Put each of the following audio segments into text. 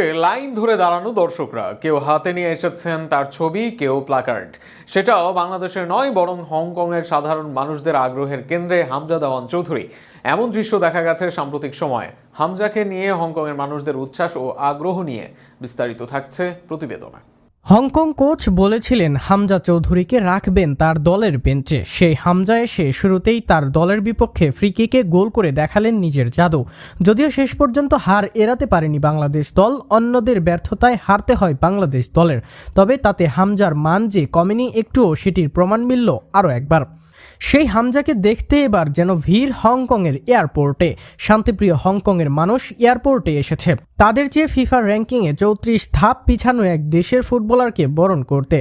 দেখতে লাইন ধরে দাঁড়ানো দর্শকরা। কেউ হাতে নিয়ে এসেছেন তার ছবি, কেউ প্লাকার্ড। সেটাও বাংলাদেশের নয়, বরং হংকংয়ের সাধারণ মানুষদের আগ্রহের কেন্দ্রে হামজা দেওয়ান চৌধুরী। এমন দৃশ্য দেখা গেছে সাম্প্রতিক সময়ে। হামজাকে নিয়ে হংকংয়ের মানুষদের উচ্ছ্বাস ও আগ্রহ নিয়ে বিস্তারিত থাকছে প্রতিবেদনে। হংকং কোচ বলেছিলেন, হামজা চৌধুরীকে রাখবেন তার দলের বেঞ্চে। সেই হামজা এসে শুরুতেই তার দলের বিপক্ষে ফ্রিকিকে গোল করে দেখালেন নিজের জাদু। যদিও শেষ পর্যন্ত হার এড়াতে পারেনি বাংলাদেশ দল, অন্যদের ব্যর্থতায় হারতে হয় বাংলাদেশ দলের। তবে তাতে হামজার মান যে কমেনি, একটুও সেটির প্রমাণ মিলল আরও একবার। সেই হামজাকে দেখতে এবার যেন ভিড় হংকংয়ের এয়ারপোর্টে। শান্তিপ্রিয় হংকংয়ের মানুষ এয়ারপোর্টে এসেছে। তাদের চেয়ে ফিফা র্যাঙ্কিংয়ে চৌত্রিশ ধাপ পিছানো এক দেশের ফুটবলারকে বরণ করতে,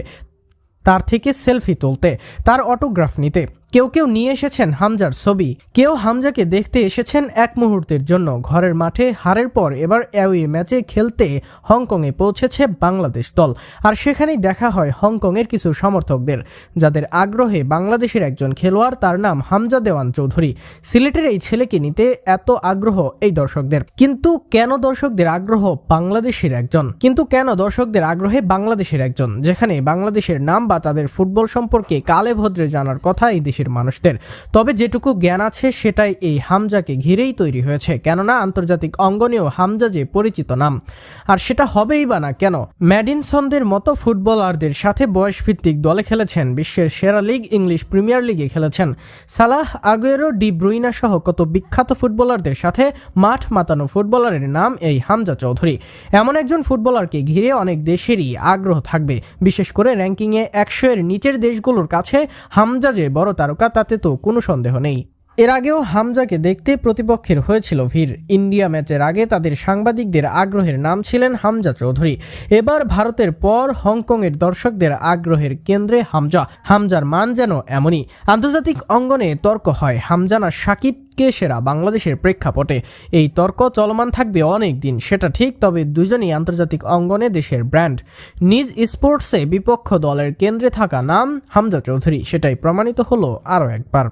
তার থেকে সেলফি তুলতে, তার অটোগ্রাফ নিতে। কেউ কেউ নিয়ে এসেছেন হামজার ছবি। কেউ হামজাকে দেখতে এসেছেন এক মুহূর্তের জন্য। ঘরের মাঠে হারের পর এবার অ্যাওয়ে ম্যাচে খেলতে হংকংয়ে পৌঁছেছে বাংলাদেশ দল। আর সেখানেই দেখা হয় হংকংয়ের কিছু সমর্থকদের। যাদের আগ্রহে বাংলাদেশের একজন খেলোয়াড় তার নাম হামজা দেওয়ান চৌধুরী। সিলেটের এই ছেলেকে নিতে এত আগ্রহ এই দর্শকদের। কিন্তু কেন দর্শকদের আগ্রহ বাংলাদেশের একজন? কিন্তু কেন দর্শকদের আগ্রহে বাংলাদেশের একজন? যেখানে বাংলাদেশের নাম বা তাদের ফুটবল সম্পর্কে কালে ভদ্রে জানার কথা এই দেশের মানুষদের। তবে যেটুকু জ্ঞান আছে সেটাই এই হামজাকে ঘিরেই তৈরি হয়েছে, কেননা আন্তর্জাতিক অঙ্গনেও হামজা যে পরিচিত নাম। আর সেটা হবেই বা না কেন? ম্যাডিনসনদের মতো ফুটবলারদের সাথে বয়সভিত্তিক দলে খেলেছেন, বিশ্বের সেরা লিগ ইংলিশ প্রিমিয়ার লিগে খেলেছেন। সালাহ আগুয়েরো, ডি ব্রুইনা সহ কত বিখ্যাত ফুটবলারদের সাথে মাঠ মাতানো ফুটবলারের নাম এই হামজা চৌধুরী। এমন একজন ফুটবলারকে ঘিরে অনেক দেশেরই আগ্রহ থাকবে। বিশেষ করে র্যাঙ্কিংয়ে একশো এর নিচের দেশগুলোর কাছে হামজা যে বড় তারকা তাতে তো কোনো সন্দেহ নেই। এর আগেও হামজাকে দেখতে প্রতিপক্ষের হয়েছিল ভিড়। ইন্ডিয়া ম্যাচের আগে তাদের সাংবাদিকদের আগ্রহের নাম ছিলেন হামজা চৌধুরী। এবার ভারতের পর হংকংয়ের দর্শকদের আগ্রহের কেন্দ্রে হামজা। হামজার মান যেন এমনই। আন্তর্জাতিক অঙ্গনে তর্ক হয় হামজা না সাকিব সেরা বাংলাদেশের প্রেক্ষাপটে। এই তর্ক চলমান থাকবে অনেক দিন, সেটা ঠিক, তবে দুজনই আন্তর্জাতিক অঙ্গনে দেশের ব্র্যান্ড। নিজ স্পোর্টসে বিপক্ষ দলের কেন্দ্রে থাকা নাম হামজা চৌধুরী, সেটাই প্রমাণিত হলো আরও একবার।